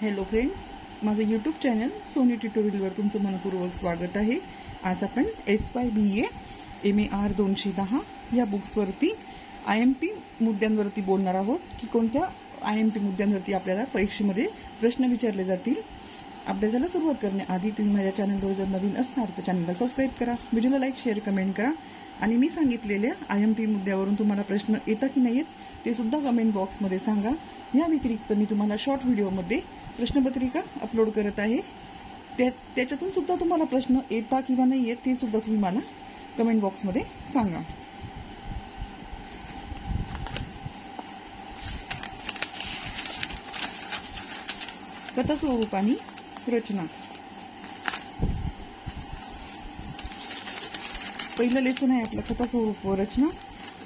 Hello friends माझं YouTube channel Soni ट्युटोरियलवर तुमचं मनपूर्वक स्वागत आहे. आज आपण S Y B A M A R दोनशे दहा या बुक्सवरती आय एम पी मुद्द्यांवरती बोलणार आहोत की कोणत्या आय एम पी मुद्द्यांवरती आपल्याला परीक्षेमध्ये प्रश्न विचारले जातील. अभ्यासाला सुरुवात करण्याआधी तुम्ही माझ्या चॅनलवर जर नवीन असणार तर चॅनलला सबस्क्राईब करा व्हिडिओला लाईक शेअर कमेंट करा. आणि मी सांगितलेल्या आय एम पी मुद्द्यावरून तुम्हाला प्रश्न येता की नाही येत ते सुद्धा कमेंट बॉक्समध्ये सांगा. या व्यतिरिक्त मी तुम्हाला शॉर्ट व्हिडिओमध्ये प्रश्नपत्रिका अपलोड करत आहे. त्या त्याच्यातून सुद्धा तुम्हाला प्रश्न येता किंवा नाही येत ते सुद्धा तुम्ही मला कमेंट बॉक्समध्ये सांगा. कथा स्वरूप आणि रचना. पहिलं लेसन आहे आपलं कथा स्वरूप व रचना.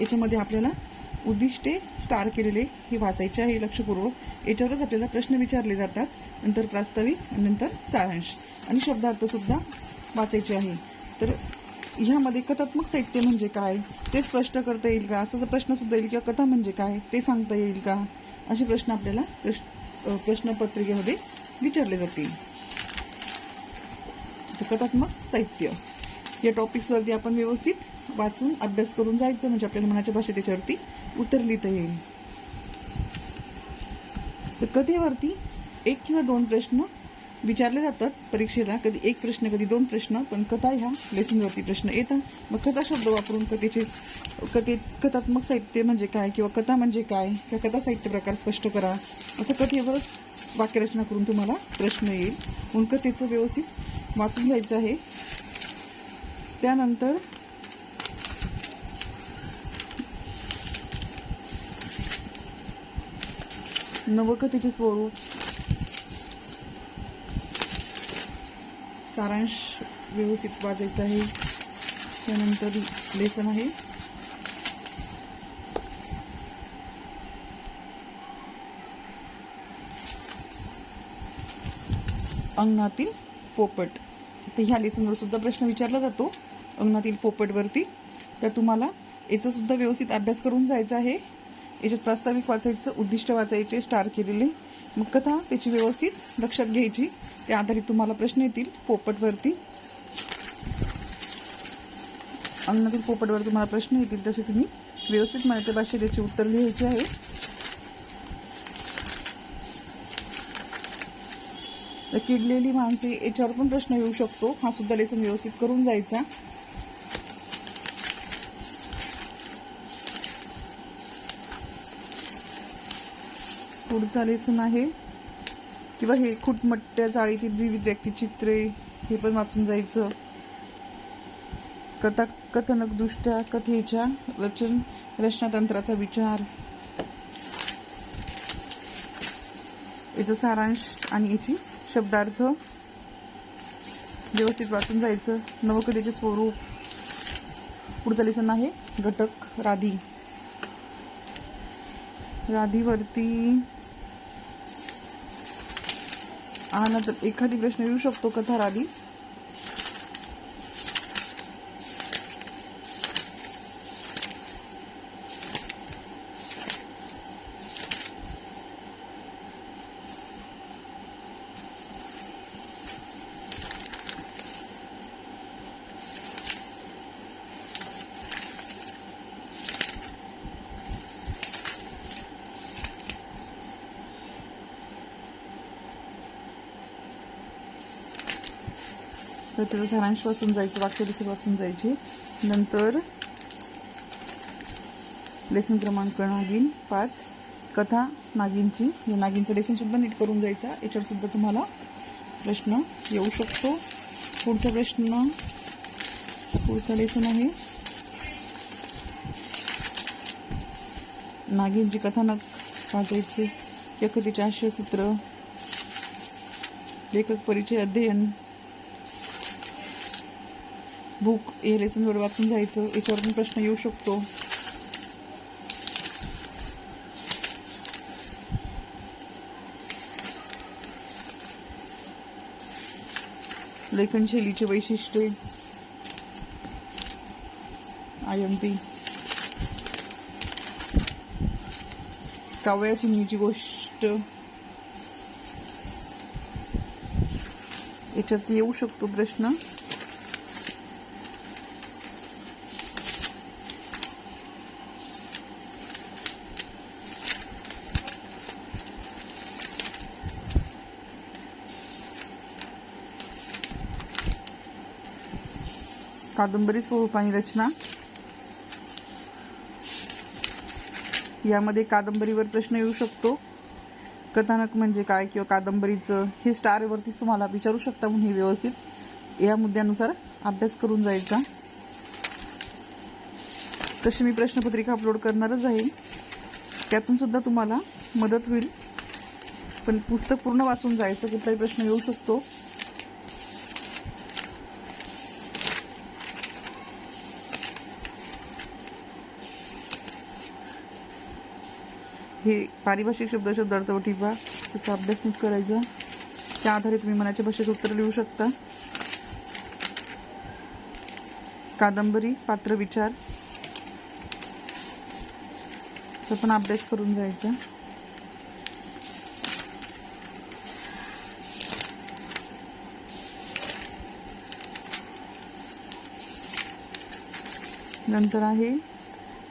याच्यामध्ये आपल्याला उद्दिष्टे स्टार केलेले हे वाचायचे आहे लक्षपूर्वक. याच्यावरच आपल्याला प्रश्न विचारले जातात. नंतर प्रास्ताविक आणि नंतर सारांश. आणि शब्दार्थसुद्धा वाचायचे आहे. तर ह्यामध्ये कथात्मक साहित्य म्हणजे काय? ते स्पष्ट करता येईल का? असा प्रश्नसुद्धा येईल किंवा कथा म्हणजे काय? ते सांगता येईल का? असे प्रश्न आपल्याला प्रश्न प्रश्नपत्रिकेमध्ये विचारले जातील. तर कथात्मक साहित्य. या टॉपिक्सवरती आपण व्यवस्थित वाचून अभ्यास करून जायचं म्हणजे आपल्याला मनाच्या भाषेत त्याच्यावरती उत्तर लिहिता येईल. तर कथेवरती एक किंवा दोन प्रश्न विचारले जातात परीक्षेला? कधी एक प्रश्न कधी दोन प्रश्न पण कथा ह्या लेसनवरती प्रश्न येतात. मग कथा शब्द वापरून कथेचे कथे कथात्मक साहित्य म्हणजे काय किंवा कथा म्हणजे काय? किंवा कथा साहित्य प्रकार स्पष्ट करा. असं कथेवरच वाक्यरचना करून तुम्हाला प्रश्न येईल. म्हणून कथेचं व्यवस्थित वाचून जायचं आहे. त्यानंतर नवकथेचे स्वरूप? सारांश व्यवस्थित वाजायचा आहे. त्यानंतर लेसन आहे. अंगणातील पोपट. तर ह्या लेसनवर सुद्धा प्रश्न विचारला जातो. अंगणातील पोपटवरती. तर तुम्हाला याचा सुद्धा व्यवस्थित अभ्यास करून जायचा आहे. याच्यात प्रास्ताविक वाचायचं उद्दिष्ट वाचायचे स्टार केलेले. मग कथा त्याची व्यवस्थित लक्षात घ्यायची. त्या आधारित तुम्हाला प्रश्न येतील पोपटवरती. अंगणातील पोपटवर तुम्हाला प्रश्न येतील तसे तुम्ही व्यवस्थित मराठी भाषेत त्याची उत्तर लिहायचे आहे. तर किडलेली माणसे याच्यावर पण प्रश्न येऊ शकतो. हा सुद्धा लेसन व्यवस्थित करून जायचा. पुढचा लेसन आहे किंवा हे खुटमट्ट्या जाळीतील विविध व्यक्तिचित्रे हे पण वाचून जायचं. कथा कथनकदृष्ट्या कथेच्या रचन रचनातंत्राचा विचार. याचं सारांश आणि याची शब्दार्थ व्यवस्थित वाचून जायचं. नवकथेचे स्वरूप. पुढचं लेसन आहे घटक राधी. राधीवरती हा नंतर एखादी प्रश्न येऊ शकतो कथा राधी तर त्याचं सारांश वाचून जायचं वाक्य देखील वाचून जायचे. नंतर लेसन क्रमांक नागिन पाच कथा नागिनची. या नागिनचं लेसनसुद्धा नीट करून जायचा. याच्यावरसुद्धा तुम्हाला प्रश्न येऊ शकतो. पुढचा प्रश्न पुढचा लेसन आहे. नागिनची कथानक वाचायचे. यकतीचे आशयसूत्र लेखक परिचय अध्ययन बुक हे थोडं वाचून जायचं याच्यावर पण प्रश्न येऊ शकतो. लेखनशैलीचे वैशिष्ट्ये. आय एम पी कावळ्या चिमणीची गोष्ट. याच्यात येऊ शकतो प्रश्न. कादंबरी स्वरूप आणि रचना. यामध्ये कादंबरीवर प्रश्न येऊ शकतो. कथानक म्हणजे काय किंवा कादंबरीचं हे स्टारवरतीच तुम्हाला विचारू शकता म्हणून हे व्यवस्थित. या मुद्द्यानुसार अभ्यास करून जायचा. तशी मी प्रश्नपत्रिका अपलोड करणारच आहे. त्यातून सुद्धा तुम्हाला मदत होईल. पण पुस्तक पूर्ण वाचून जायचं कुठलाही प्रश्न येऊ शकतो. हे पारिभाषिक शब्द शब्दार्थ टिपा त्याचा अभ्यास नीट करायचा. त्या आधारे तुम्ही मनाच्या भाषेत उत्तर लिहू शकता. कादंबरी पात्र विचार. पण अभ्यास करून जायचा. नंतर आहे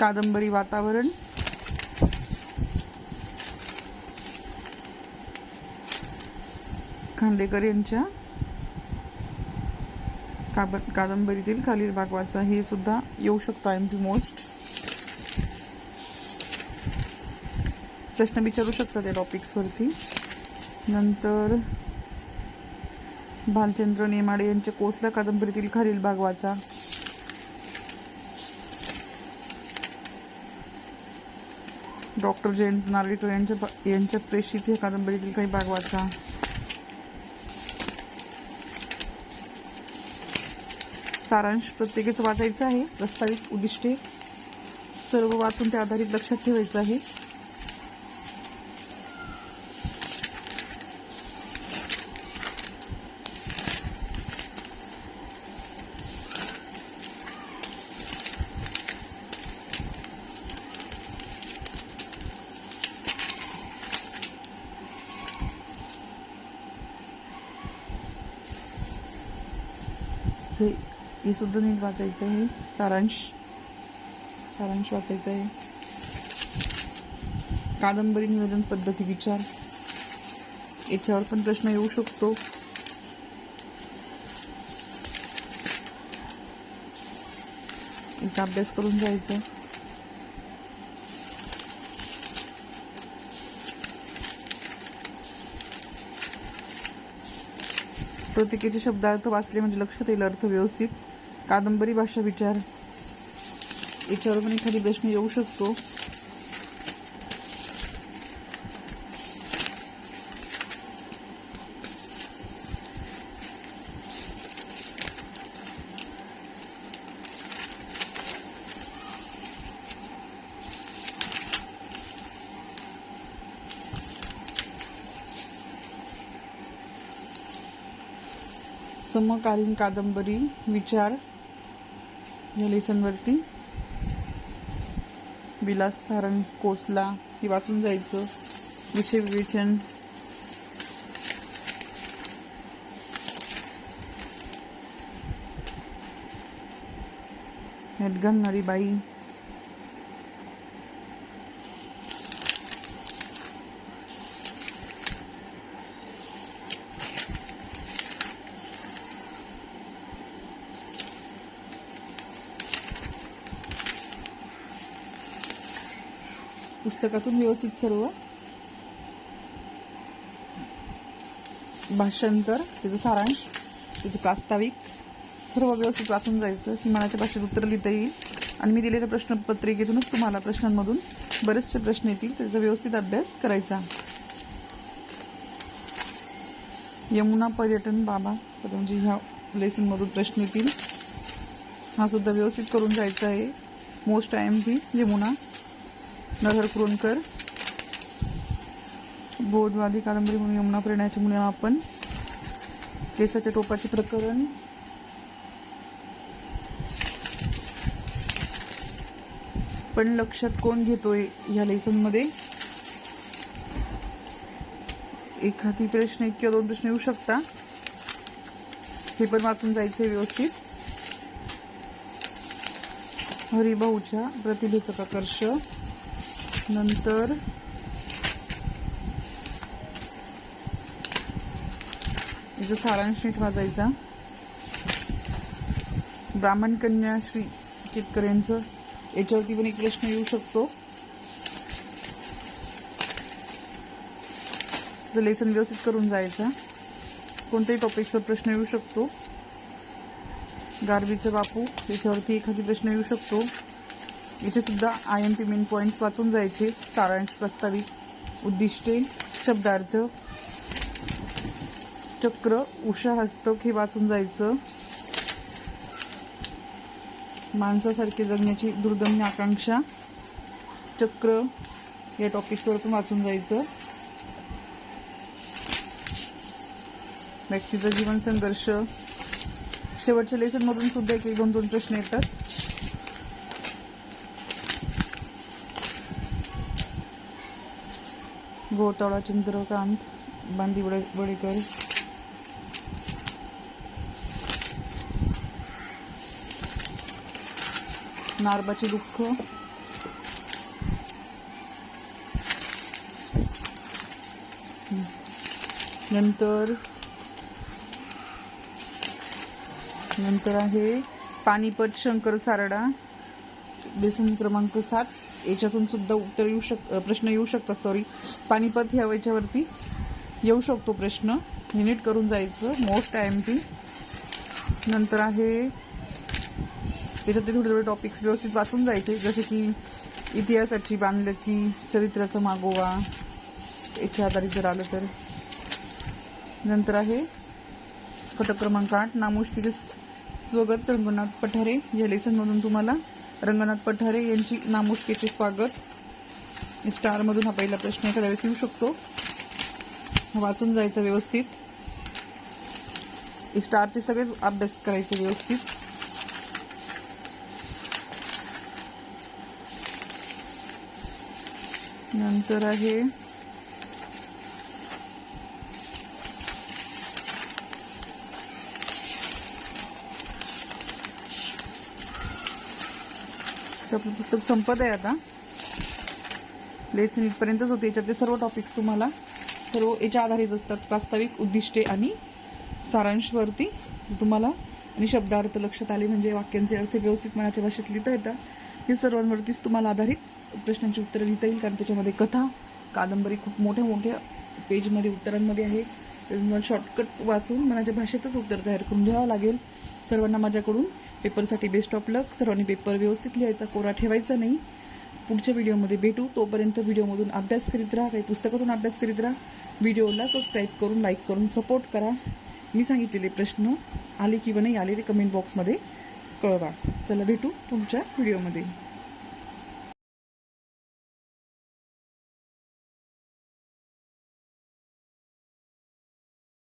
कादंबरी वातावरण. खांडेकर यांच्या काब कादंबरीतील खालील भाग वाचा हे सुद्धा येऊ शकतो आय एम दी मोस्ट प्रश्न विचारू शकता त्या टॉपिक्सवरती नंतर भालचंद्र नेमाडे यांच्या कोसला कादंबरीतील खालील भाग वाचा डॉक्टर जयंत नार्वेकर यांच्या यांच्या प्रेषित या कादंबरीतील काही भाग वाचा सारांश प्रत्येकीचं वाचायचं आहे. प्रस्तावित उद्दिष्टे सर्व वाचून त्या आधारित लक्षात ठेवायचं आहे हे हे सुद्धा नीट वाचायचं आहे. सारांश. सारांश वाचायचं आहे. कादंबरी निवेदन पद्धती विचार. याच्यावर पण प्रश्न येऊ शकतो. याचा अभ्यास करून जायचा प्रत्येकाचे शब्दार्थ वाचले म्हणजे लक्षात येईल अर्थ व्यवस्थित कादंबरी भाषा विचार. याच्यावर पण एखादी प्रश्न येऊ शकतो. समकालीन कादंबरी विचार. या लेसनवरती विलास सारंग कोसला हे वाचून जायचं. विषय विवेचन. ह्यात घालणारी बाई पुस्तकातून व्यवस्थित सर्व भाषांतर त्याचं सारांश त्याचं प्रास्ताविक सर्व व्यवस्थित वाचून जायचं मनाच्या भाषेत उत्तर लिहिता येईल आणि मी दिलेल्या प्रश्नपत्रिकेतूनच तुम्हाला प्रश्नांमधून बरेचसे प्रश्न येतील त्याचा व्यवस्थित अभ्यास करायचा यमुना पर्यटन बाबा म्हणजे ह्या लेसनमधून प्रश्न येतील हा सुद्धा व्यवस्थित करून जायचा आहे most I M P Yamuna Narhar Kurundkar बोधवादी कादंबरी म्हणून यमुना प्रेरणाचे मुळे आपण केसाच्या टोपाचे प्रकरण पण लक्षात कोण घेतोय ह्या लेसनमध्ये? एखादी प्रश्न एक किंवा दोन प्रश्न येऊ शकता. हे पण वाचून जायचं व्यवस्थित. हरिभाऊच्या प्रतिभेचं प्रकर्ष नंतर याचा सारांश नीट वाजायचा. ब्राह्मण कन्या श्री केतकर यांचं याच्यावरती पण एक प्रश्न येऊ शकतो. लेसन व्यवस्थित करून जायचा. कोणत्याही टॉपिकचा प्रश्न येऊ शकतो. गारबीचा बापू याच्यावरती एखादी प्रश्न येऊ शकतो. सुद्धा I M P main points वाचून जायचे. सारांश प्रस्तावित. उद्दिष्टे. शब्दार्थ. चक्र. उषा हस्तक हे वाचून जायचं. माणसासारखे जगण्याची दुर्दम्य आकांक्षा. चक्र. या टॉपिक्सवर पण वाचून जायचं. व्यक्तीचं जीवन संघर्ष. शेवटच्या लेसनमधून सुद्धा एक एक दोन दोन प्रश्न येतात. गोतावळा चंद्रकांत बांदी वडे वडेकर. नारबाचे दुःख. नंतर नंतर आहे पानिपत शंकर सारडा. बेसन क्रमांक सात. याच्यातून सुद्धा उत्तर येऊ शक प्रश्न येऊ शकतात सॉरी पानिपत ह्या याच्यावरती येऊ शकतो प्रश्न. हे नीट करून जायचं मोस्ट आय एम पी नंतर आहे त्याच्यातले थोडे थोडे टॉपिक्स व्यवस्थित वाचून जायचे जसे की इतिहासाची बांधलकी चरित्राचा मागोवा याच्या आधारित जर आलं तर. नंतर आहे घटक क्रमांक आठ नामुष्कीचे स्वगत रंगनाथ पठारे या लेसनमधून तुम्हाला रंगनाथ पठारे यांची नामुष्कीचे स्वागत. स्टारमधून हा पहिला प्रश्न एखाद्या वेळेस येऊ शकतो. वाचून जायचं व्यवस्थित. स्टारचे सगळेच अभ्यास करायचे व्यवस्थित. नंतर आहे तर आपलं पुस्तक संपत आहे आता. लेसन इथपर्यंतच होते. याच्यातले सर्व टॉपिक्स तुम्हाला सर्व याच्या आधारेच असतात. प्रास्ताविक उद्दिष्टे आणि सारांशवरती तुम्हाला आणि शब्दार्थ लक्षात आले म्हणजे वाक्यांचे अर्थ व्यवस्थित मनाच्या भाषेत लिहिता येतात. हे सर्वांवरतीच तुम्हाला आधारित प्रश्नांची उत्तरं लिहिता येईल कारण त्याच्यामध्ये कथा कादंबरी खूप मोठ्या मोठ्या पेजमध्ये उत्तरांमध्ये आहे. तुम्हाला शॉर्टकट वाचून मनाच्या भाषेतच उत्तर तयार करून घ्यावं लागेल. सर्वांना माझ्याकडून पेपरसाठी बेस्ट ऑफ लक सर्वांनी पेपर व्यवस्थित लिहायचा कोरा ठेवायचा नाही. पुढच्या व्हिडिओमध्ये भेटू. तोपर्यंत व्हिडिओमधून अभ्यास करीत राहा. काही पुस्तकातून अभ्यास करीत राहा. व्हिडिओला सबस्क्राईब करून लाईक करून सपोर्ट करा. मी सांगितलेले प्रश्न आले किंवा नाही आले ते कमेंट बॉक्समध्ये कळवा. चला भेटू पुढच्या व्हिडिओमध्ये